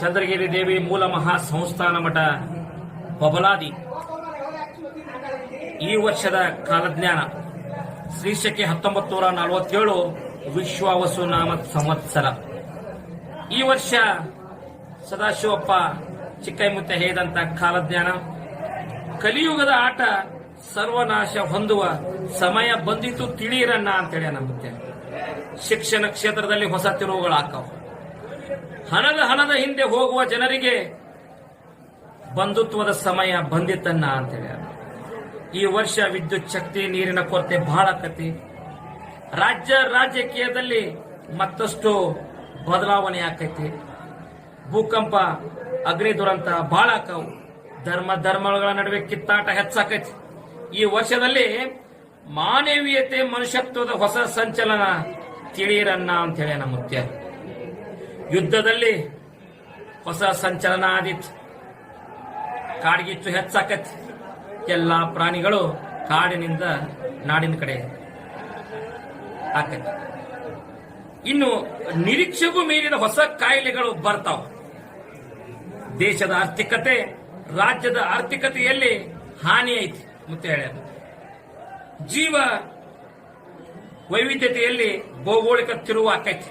ಚಂದ್ರಗಿರಿ ದೇವಿ ಮೂಲ ಮಹಾ ಸಂಸ್ಥಾನ ಮಠ ಬಬಲಾದಿ. ಈ ವರ್ಷದ ಕಾಲಜ್ಞಾನ ಶ್ರೀಶಕ್ಕೆ ಹತ್ತೊಂಬತ್ತು ನೂರ ನಲವತ್ತೇಳು ವಿಶ್ವಾವಸು ನಾಮ ಸಂವತ್ಸರ. ಈ ವರ್ಷ ಸದಾಶಿವಪ್ಪ ಚಿಕ್ಕೈಮುತ್ತೆ ಹೇಳಿದಂತ ಕಾಲಜ್ಞಾನ. ಕಲಿಯುಗದ ಆಟ ಸರ್ವನಾಶ ಹೊಂದುವ ಸಮಯ ಬಂದಿತು ತಿಳಿಯಿರನ್ನ ಅಂತೇಳಿ ನಂಬುತ್ತೆ ಶಿಕ್ಷಣ ಕ್ಷೇತ್ರದಲ್ಲಿ ಹೊಸ ತಿರುವುಗಳಾಕ್ಕವು ಹಣದ ಹಣದ ಹಿಂದೆ ಹೋಗುವ ಜನರಿಗೆ ಬಂಧುತ್ವದ ಸಮಯ ಬಂದಿತ್ತನ್ನ ಅಂತೇಳಿ ಈ ವರ್ಷ ವಿದ್ಯುತ್ ಶಕ್ತಿ, ನೀರಿನ ಕೊರತೆ ಬಹಳ ಆಕತಿ. ರಾಜ್ಯ ರಾಜಕೀಯದಲ್ಲಿ ಮತ್ತಷ್ಟು ಬದಲಾವಣೆ ಆಕೈತಿ. ಭೂಕಂಪ, ಅಗ್ನಿ ದುರಂತ ಬಹಳ ಆಕವು. ಧರ್ಮ ಧರ್ಮಗಳ ನಡುವೆ ಕಿತ್ತಾಟ ಹೆಚ್ಚಾಕೈತಿ. ಈ ವರ್ಷದಲ್ಲಿ ಮಾನವೀಯತೆ ಮನುಷ್ಯತ್ವದ ಹೊಸ ಸಂಚಲನ ತಿಳಿಯಿರನ್ನ ಅಂತೇಳಿ ನಮ್ಮ ಮುತ್ಯ ಯುದ್ಧದಲ್ಲಿ ಹೊಸ ಸಂಚಲನ ಆದಿತ್ತು ಕಾಡ್ಗಿಚ್ಚು ಹೆಚ್ಚಾಕತಿ ಎಲ್ಲ ಪ್ರಾಣಿಗಳು ಕಾಡಿನಿಂದ ನಾಡಿನ ಕಡೆ ಆಕತಿ ಇನ್ನು ನಿರೀಕ್ಷೆಗೂ ಮೀರಿದ ಹೊಸ ಕಾಯಿಲೆಗಳು ಬರ್ತಾವ. ದೇಶದ ಆರ್ಥಿಕತೆ ರಾಜ್ಯದ ಆರ್ಥಿಕತೆಯಲ್ಲಿ ಹಾನಿ ಐತಿ ಮುಂತ ಹೇಳ್ಯಾರ. ಜೀವ ವೈವಿಧ್ಯತೆಯಲ್ಲಿ ಭೌಗೋಳಿಕ ತಿರುವು ಆಕೈತಿ.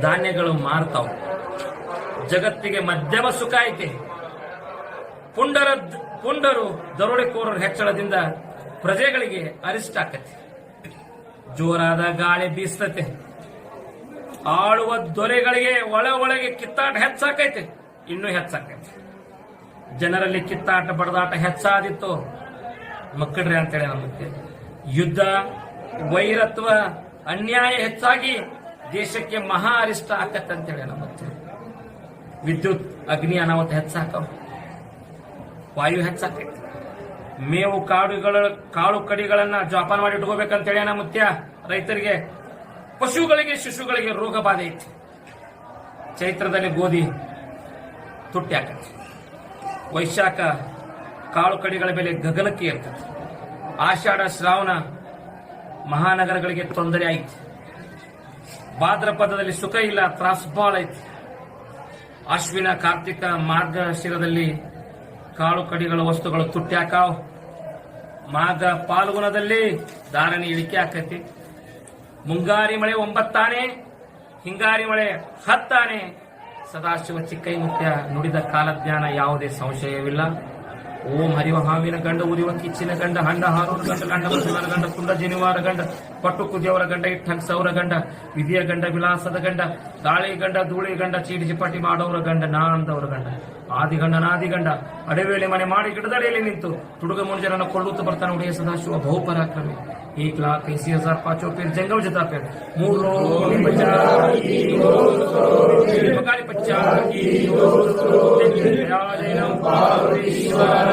ಧಾನ್ಯಗಳು ಮಾರ್ತಾವ. ಜಗತ್ತಿಗೆ ಮಧ್ಯಮ ಸುಖ ಐತಿ. ಪುಂಡರ ಪುಂಡರು ದರೋಡೆಕೋರರ ಹೆಚ್ಚಳದಿಂದ ಪ್ರಜೆಗಳಿಗೆ ಅರಿಷ್ಟ ಆಕತಿ. ಜೋರಾದ ಗಾಳಿ ಬೀಸ್ತತೆ. ಆಳುವ ದೊರೆಗಳಿಗೆ ಒಳ ಒಳಗೆ ಕಿತ್ತಾಟ ಹೆಚ್ಚಾಕೈತೆ. ಇನ್ನೂ ಹೆಚ್ಚಾಕೈತೆ. ಜನರಲ್ಲಿ ಕಿತ್ತಾಟ ಬಡದಾಟ ಹೆಚ್ಚಾದಿತ್ತು. ಮಕ್ಕಳ್ರಿ ಅಂತೇಳಿ ನಮಗೆ. ಯುದ್ಧ, ವೈರತ್ವ, ಅನ್ಯಾಯ ಹೆಚ್ಚಾಗಿ ದೇಶಕ್ಕೆ ಮಹಾ ಅರಿಷ್ಟ ಆಕತ್ತೆ ಅಂತೇಳಿ ನಮಗೆ ವಿದ್ಯುತ್, ಅಗ್ನಿ, ಅನಾಹುತ ಹೆಚ್ಚಾಕವ. ವಾಯು ಹೆಚ್ಚಾಕೈತಿ. ಮೇವು ಕಾಡುಗಳ ಕಾಳು ಕಡಿಗಳನ್ನ ಜೋಪಾನ ಮಾಡಿ ಇಟ್ಕೋಬೇಕಂತೇಳಿ ನಮ್ಮ ಮುತ್ಯ ರೈತರಿಗೆ, ಪಶುಗಳಿಗೆ, ಶಿಶುಗಳಿಗೆ ರೋಗ ಬಾಧೆ ಐತಿ. ಚೈತ್ರದಲ್ಲಿ ಗೋಧಿ ತುಟ್ಟಿ ಹಾಕತ್ತೆ ವೈಶಾಖ ಕಾಳು ಕಡಿಗಳ ಮೇಲೆ ಗಗನಕ್ಕೆ ಇರ್ತದೆ ಆಷಾಢ, ಶ್ರಾವಣ ಮಹಾನಗರಗಳಿಗೆ ತೊಂದರೆ ಆಯ್ತು. ಭಾದ್ರಪದದಲ್ಲಿ ಸುಖ ಇಲ್ಲ, ತ್ರಾಸ್ ಬಾಳ ಐತಿ. ಅಶ್ವಿನ, ಕಾರ್ತಿಕ ಮಾರ್ಗಶಿರದಲ್ಲಿ ಕಾಳು ಕಡಿಗಳ ವಸ್ತುಗಳು ತುಟ್ಟಿ ಮಾಘ ಪಾಲ್ಗುಣದಲ್ಲಿ ಧಾರಣೆ ಇಳಿಕೆ ಆಕೈತಿ. ಮುಂಗಾರಿ ಮಳೆ ಒಂಬತ್ತಾನೆ, ಹಿಂಗಾರಿ ಮಳೆ ಹತ್ತಾನೆ. ಸದಾಶಿವ ಚಿಕ್ಕೈ ಮುಖ್ಯ ನುಡಿದ ಕಾಲಜ್ಞಾನ ಯಾವುದೇ ಸಂಶಯವಿಲ್ಲ. ಓಂ ಹರಿವ ಹಾವಿನ ಗಂಡ ಉರಿವ ಕಿಚ್ಚಿನ ಗಂಡ ಹಂಡ ಹಾರೂರ ಗಂಡ ಗಂಡ ಬಸವರ ಗಂಡ ಕುಂದ ಜನಿವಾರ ಗಂಡ ಪಟ್ಟು ಕುದಿಯವರ ಗಂಡ ಇಟ್ಟಂಗ್ ಸೌರ ಗಂಡ ವಿಧಿಯ ಗಂಡ ವಿಲಾಸದ ಗಂಡ ಗಾಳಿ ಗಂಡ ಧೂಳಿ ಗಂಡ ಚೀಟಿ ಚಿಪಾಟಿ ಮಾಡೋರ ಗಂಡ ನಾ ಅಂದವರ ಗಂಡ ಆದಿಗಂಡ ನಾದಿಗಂಡ ಅಡವೇಲಿ ಮನೆ ಮಾಡಿ ಗಿಡದಡಿಯಲ್ಲಿ ನಿಂತು ತುಡುಗ ಮುಂಜಾನ ಕೊಳ್ಳುತ್ತ ಬರ್ತಾನೆ ಉಡಿಯ ಸದಾಶಿವ ಬಹುಪರಾಕ್ರಮಿ एक लाख ऐसी हजार पांचों पेड़ जंगल जता पेड़ मूल पच्चागीयोस्तु विघ्नराजनं पार्वतीश्वर